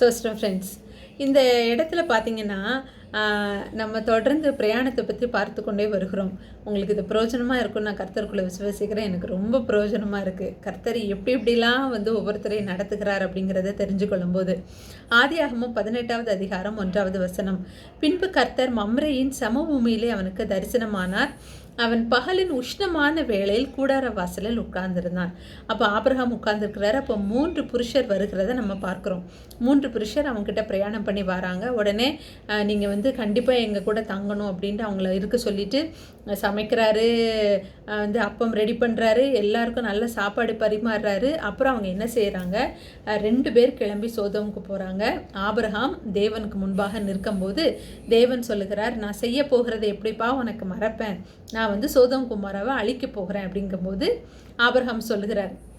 சோஸ்டம் friends இந்த இடத்துல பார்த்தீங்கன்னா நம்ம தொடர்ந்து பிரயாணத்தை பற்றி பார்த்து கொண்டே வருகிறோம். உங்களுக்கு இது பிரயோஜனமாக இருக்கும் நான் கர்த்தருக்குள்ளே விசுவசிக்கிறேன். எனக்கு ரொம்ப பிரயோஜனமாக இருக்குது கர்த்தர் எப்படி எப்படிலாம் வந்து ஒவ்வொருத்தரையும் நடத்துகிறார் அப்படிங்கிறத தெரிஞ்சு கொள்ளும்போது. ஆதியாகமும் பதினெட்டாவது அதிகாரம் ஒன்றாவது வசனம். பின்பு கர்த்தர் மம்ரையின் சமபூமியிலே அவனுக்கு தரிசனமானார். அவன் பகலின் உஷ்ணமான வேளையில் கூடார வாசலில் உட்கார்ந்துருந்தான். அப்போ ஆபிரகாம் உட்கார்ந்துருக்கிறாரு. அப்போ மூன்று புருஷர் வருகிறத நம்ம பார்க்குறோம். மூன்று புருஷர் அவங்கக்கிட்ட பிரயாணம் பண்ணி வராங்க. உடனே நீங்கள் வந்து கண்டிப்பாக எங்கள் கூட தங்கணும் அப்படின்ட்டு அவங்கள இருக்க சொல்லிட்டு சமைக்கிறாரு வந்து அப்பம் ரெடி பண்ணுறாரு எல்லாருக்கும் நல்ல சாப்பாடு பரிமாறுறாரு. அப்புறம் அவங்க என்ன செய்கிறாங்க ரெண்டு பேர் கிளம்பி சோதமுக்கு போகிறாங்க ஆபிரகாம் தேவனுக்கு முன்பாக நிற்கும்போது தேவன் சொல்லுகிறார் நான் செய்ய போகிறதை எப்படிப்பா உனக்கு மறப்பேன்? நான் நான் வந்து சோதம் குமாராவை அழிக்க போகிறேன் அப்படிங்கும்போது ஆபர்ஹாம் சொல்லுகிறார்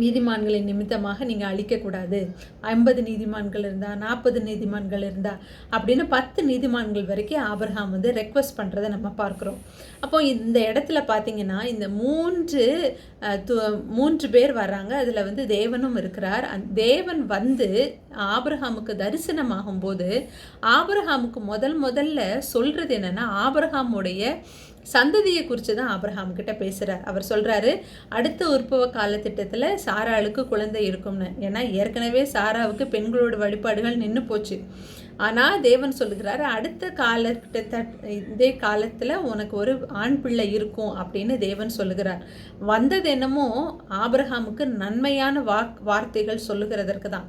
நீதிமான்களின் நிமித்தமாக நீங்கள் அழிக்கக்கூடாது. ஐம்பது நீதிமான்கள் இருந்தால் நாற்பது நீதிமான்கள் இருந்தால் அப்படின்னு பத்து நீதிமான்கள் வரைக்கும் ஆபர்ஹாம் வந்து ரெக்வஸ்ட் பண்ணுறதை நம்ம பார்க்குறோம். அப்போ இந்த இடத்துல பார்த்தீங்கன்னா இந்த மூன்று து- மூன்று பேர் வர்றாங்க. அதில் வந்து தேவனும் இருக்கிறார். அந் தேவன் வந்து ஆபிரகாமுக்கு தரிசனமாகும் போது ஆபிரகாமுக்கு முதல் முதல்ல சொல்கிறது என்னன்னா ஆபிரகாமுடைய சந்ததியை குறித்து தான் ஆபிரகாம் கிட்ட பேசுகிறார் அவர் சொல்கிறாரு அடுத்த உற்பவ காலத்திட்டத்தில் சாராளுக்கு குழந்தை இருக்கும்னு. ஏன்னா ஏற்கனவே சாராவுக்கு பெண்களோட வழிபாடுகள் நின்று போச்சு. ஆனால் தேவன் சொல்லுகிறாரு அடுத்த காலத்திட்ட இதே காலத்தில் உனக்கு ஒரு ஆண் பிள்ளை இருக்கும் அப்படின்னு தேவன் சொல்லுகிறார். வந்தது என்னமோ ஆபிரகாமுக்கு நன்மையான வாக் வார்த்தைகள் சொல்லுகிறதற்கு தான்.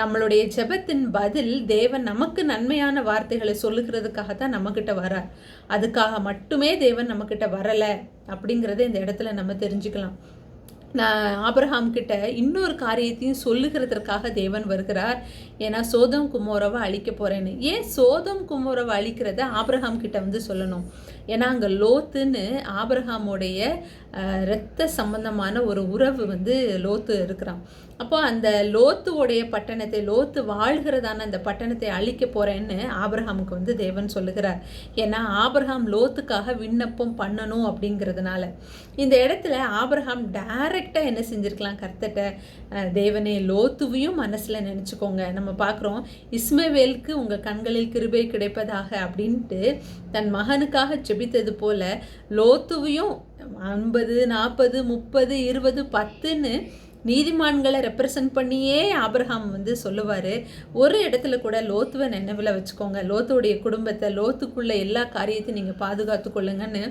நம்மளுடைய ஜெபத்தின் பதில் தேவன் நமக்கு நன்மையான வார்த்தைகளை சொல்லுகிறதுக்காக தான் நம்மக்கிட்ட வரார். அதுக்காக மட்டுமே தேவன் நம்மக்கிட்ட வரலை அப்படிங்கிறத இந்த இடத்துல நம்ம தெரிஞ்சுக்கலாம். நான் ஆபிரகாம் கிட்ட இன்னொரு காரியத்தையும் சொல்லுகிறதற்காக தேவன் வருகிறார். ஏன்னா சோதம் குமோரவை அழிக்க போறேன்னு. ஏன் சோதம் குமோரவை அழிக்கிறத ஆபிரஹாம் கிட்ட வந்து சொல்லணும்? ஏன்னா அங்கே லோத்துன்னு ஆபிரஹாமுடைய இரத்த சம்பந்தமான ஒரு உறவு வந்து லோத்து இருக்கிறான். அப்போ அந்த லோத்துவோடைய பட்டணத்தை லோத்து வாழ்கிறதான அந்த பட்டணத்தை அழிக்க போகிறேன்னு ஆபிரஹாமுக்கு வந்து தேவன் சொல்லுகிறார். ஏன்னா ஆபிரஹாம் லோத்துக்காக விண்ணப்பம் பண்ணணும் அப்படிங்கிறதுனால. இந்த இடத்துல ஆபிரஹாம் டைரெக்டாக என்ன செஞ்சிருக்கலாம் கர்த்தட்ட தேவனே லோத்துவையும் மனசில் நினச்சிக்கோங்க. நம்ம பார்க்குறோம் இஸ்மவேலுக்கு உங்கள் கண்களில் கிருபை கிடைப்பதாக அப்படின்ட்டு தன் மகனுக்காக ஜெபித்தது போல லோத்துவையும் ஐம்பது நாற்பது முப்பது இருபது பத்துன்னு நீதிமான்களை ரெப்ரசன்ட் பண்ணியே ஆபிரகாம் வந்து சொல்லுவார். ஒரு இடத்துல கூட லோத்துவை நினைவில் வச்சுக்கோங்க. லோத்துடைய குடும்பத்தை லோத்துக்குள்ள எல்லா காரியத்தையும் நீங்கள் பாதுகாத்து கொள்ளுங்கன்னு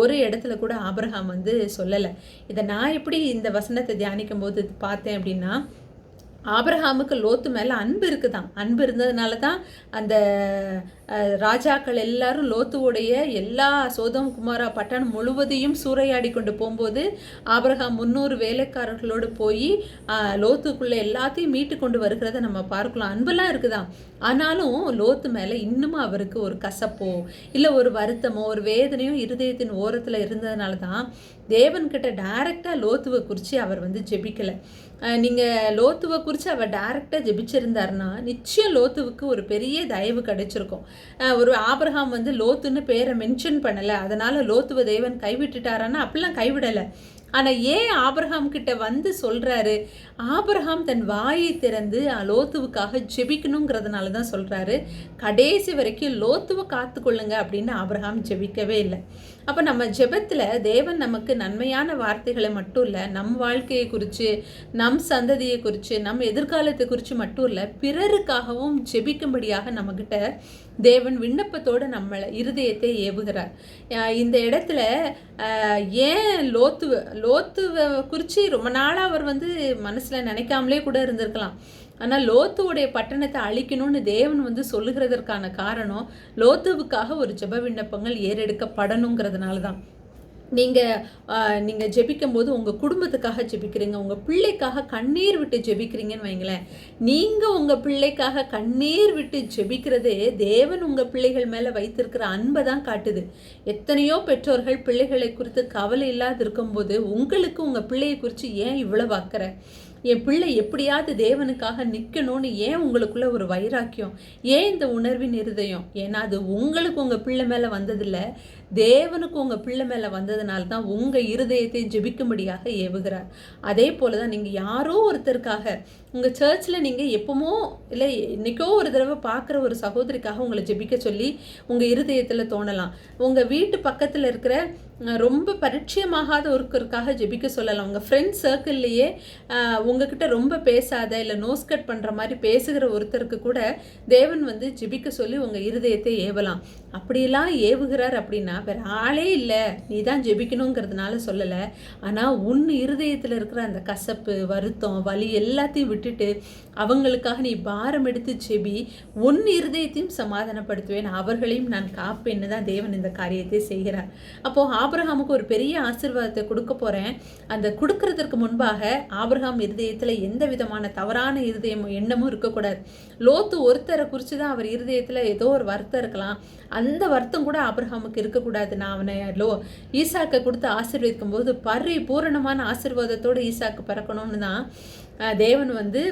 ஒரு இடத்துல கூட ஆபிரகாம் வந்து சொல்லலை. இதை நான் எப்படி இந்த வசனத்தை தியானிக்கும் போது பார்த்தேன் அப்படின்னா ஆபரஹாமுக்கு லோத்து மேலே அன்பு இருக்குதான் அன்பு இருந்ததுனால தான் அந்த ராஜாக்கள் எல்லாரும் லோத்துவுடைய எல்லா சோதம் குமாரா பட்டணம் முழுவதையும் சூறையாடி கொண்டு போகும்போது ஆபிரகாம் முந்நூறு வேலைக்காரர்களோடு போய் லோத்துக்குள்ளே எல்லாத்தையும் மீட்டு கொண்டு வருகிறத நம்ம பார்க்கலாம். அன்பெல்லாம் இருக்குதான் ஆனாலும் லோத்து மேலே இன்னமும் அவருக்கு ஒரு கசப்போ இல்லை ஒரு வருத்தமோ ஒரு வேதனையோ இருதயத்தின் ஓரத்தில் இருந்ததுனால தான் தேவன்கிட்ட டைரெக்டாக லோத்துவை குறித்து அவர் வந்து ஜெபிக்கலை. நீங்கள் லோத்துவை குறித்து அவர் டைரெக்டாக ஜெபிச்சிருந்தாருன்னா நிச்சயம் லோத்துவுக்கு ஒரு பெரிய தயவு கிடைச்சிருக்கும். ஒரு ஆபிரகாம் வந்து லோத்துன்னு பேரை மென்ஷன் பண்ணலை. அதனால் லோத்துவை தேவன் கைவிட்டுட்டாரான்னா அப்படிலாம் கைவிடலை. ஆனால் ஏன் ஆபிரகாம் கிட்ட வந்து சொல்கிறாரு ஆபிரகாம் தன் வாயை திறந்து லோத்துவுக்காக ஜெபிக்கணுங்கிறதுனால தான் சொல்கிறாரு கடைசி வரைக்கும் லோத்துவை காத்துக்கொள்ளுங்க அப்படின்னு ஆபிரஹாம் ஜெபிக்கவே இல்லை. அப்போ நம்ம ஜெபத்தில் தேவன் நமக்கு நன்மையான வார்த்தைகளை மட்டும் இல்லை நம் வாழ்க்கையை குறித்து நம் சந்ததியை குறித்து நம் எதிர்காலத்தை குறித்து மட்டும் இல்லை பிறருக்காகவும் ஜெபிக்கும்படியாக நம்மக்கிட்ட தேவன் விண்ணப்பத்தோடு நம்மளை இருதயத்தை ஏவுகிறார். இந்த இடத்துல ஏன் லோத்துவ லோத்து குறித்து ரொம்ப நாளாக அவர் வந்து மனசில் நினைக்காமலே கூட இருந்திருக்கலாம். ஆனால் லோத்துவுடைய பட்டணத்தை அழிக்கணும்னு தேவன் வந்து சொல்லுகிறதற்கான காரணம் லோத்துவுக்காக ஒரு ஜெப விண்ணப்பங்கள் ஏறெடுக்கப்படணுங்கிறதுனால தான் நீங்கள் நீங்கள் ஜெபிக்கும் போது உங்கள் குடும்பத்துக்காக ஜெபிக்கிறீங்க உங்கள் பிள்ளைக்காக கண்ணீர் விட்டு ஜெபிக்கிறீங்கன்னு வைங்களேன். நீங்கள் உங்கள் பிள்ளைக்காக கண்ணீர் விட்டு ஜெபிக்கிறதே தேவன் உங்கள் பிள்ளைகள் மேலே வைத்திருக்கிற அன்பை தான் காட்டுது. எத்தனையோ பெற்றோர்கள் பிள்ளைகளை குறித்து கவலை இல்லாது இருக்கும்போது உங்களுக்கு உங்கள் பிள்ளையை குறித்து ஏன் இவ்வளோ அக்கறை? என் பிள்ளை எப்படியாவது தேவனுக்காக நிற்கணும்னு ஏன் உங்களுக்குள்ள ஒரு வைராக்கியம்? ஏன் இந்த உணர்வின் இருதயம்? ஏன்னா அது உங்களுக்கு உங்கள் பிள்ளை மேலே வந்ததில்லை. தேவனுக்கு உங்கள் பிள்ளை மேலே வந்ததுனால தான் உங்கள் இருதயத்தை ஜெபிக்கும்படியாக ஏவுகிறார். அதே போல் தான் நீங்கள் யாரோ ஒருத்தருக்காக உங்கள் சர்ச்சில் நீங்கள் எப்போமோ இல்லை இன்றைக்கோ ஒரு தடவை பார்க்குற ஒரு சகோதரிக்காக உங்களை ஜெபிக்க சொல்லி உங்கள் இருதயத்தில் தோணலாம். உங்கள் வீட்டு பக்கத்தில் இருக்கிற ரொம்ப பரிச்சயமாகாத ஒருத்தருக்காக ஜெபிக்க சொல்லலாம். உங்கள் ஃப்ரெண்ட்ஸ் சர்க்கிள்லேயே உங்ககிட்ட ரொம்ப பேசாத இல்லை நோஸ் கட் பண்ணுற மாதிரி பேசுகிற ஒருத்தருக்கு கூட தேவன் வந்து ஜெபிக்க சொல்லி உங்கள் இருதயத்தை ஏவலாம். அப்படிலாம் ஏவுகிறார் அப்படின்னா வேற ஆளே இல்லை. நீ தான் ஜெபிக்கணுங்கிறதுனால சொல்லலை. ஆனால் உன் இருதயத்தில் இருக்கிற அந்த கசப்பு வருத்தம் வலி எல்லாத்தையும் விட்டுட்டு அவங்களுக்காக நீ பாரம் எடுத்து செபி உன் இருதயத்தையும் சமாதானப்படுத்துவேன். அவர்களையும் நான் காப்பேன்னு தான் தேவன் இந்த காரியத்தை செய்கிறார். அப்போது ஆபிரஹாமுக்கு ஒரு பெரிய ஆசீர்வாதத்தை கொடுக்க போகிறேன் அந்த கொடுக்கறதற்கு முன்பாக ஆபிரஹாம் இருதயத்தில் எந்த விதமான தவறான இருதயமும் எண்ணமும் இருக்கக்கூடாது. லோத்து ஒருத்தரை குறித்து தான் அவர் இருதயத்தில் ஏதோ ஒரு வருத்தம் இருக்கலாம். அந்த வருத்தம் கூட ஆபிரஹாமுக்கு இருக்கக்கூடாது. கூடாது. நான் அவனை லோ ஈசாக்கை கொடுத்து ஆசீர்வதிக்கும் போது பரிபூரணமான ஆசீர்வாதத்தோடு ஈசாக்கு பிறக்கணும்னு தான் தேவன் வந்து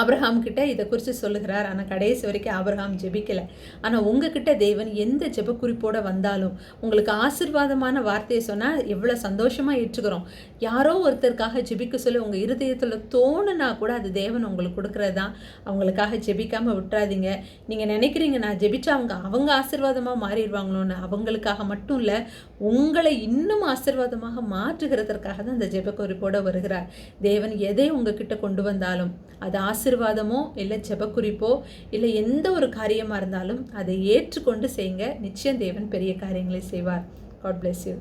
ஆப்ரஹாம் கிட்ட இதை குறித்து சொல்லுகிறார். ஆனால் கடைசி வரைக்கும் ஆப்ரஹாம் ஜெபிக்கலை. ஆனால் உங்ககிட்ட தேவன் எந்த ஜெப வந்தாலும் உங்களுக்கு ஆசீர்வாதமான வார்த்தையை சொன்னால் எவ்வளோ சந்தோஷமாக ஏற்றுக்கிறோம். யாரோ ஒருத்தருக்காக ஜெபிக்க சொல்லி உங்கள் இருதயத்தில் தோணுனா கூட அது தேவன் உங்களுக்கு கொடுக்குறது தான் அவங்களுக்காக ஜெபிக்காமல் விட்டுறாதீங்க. நீங்கள் நினைக்கிறீங்க நான் ஜெபிச்சா அவங்க அவங்க ஆசிர்வாதமாக மாறிடுவாங்களோன்னு. அவங்களுக்காக மட்டும் இல்லை உங்களை இன்னும் ஆசீர்வாதமாக மாற்றுகிறதற்காக தான் இந்த ஜெப குறிப்போடு வருகிறார். தேவன் எதை உங்ககிட்ட கொண்டு வந்தாலும் அது ஆசீர்வாதமோ இல்லை ஜெபக்குறிப்போ இல்லை எந்த ஒரு காரியமாக இருந்தாலும் அதை ஏற்றுக்கொண்டு செய்யுங்க. நிச்சயம் தேவன் பெரிய காரியங்களை செய்வார். God bless you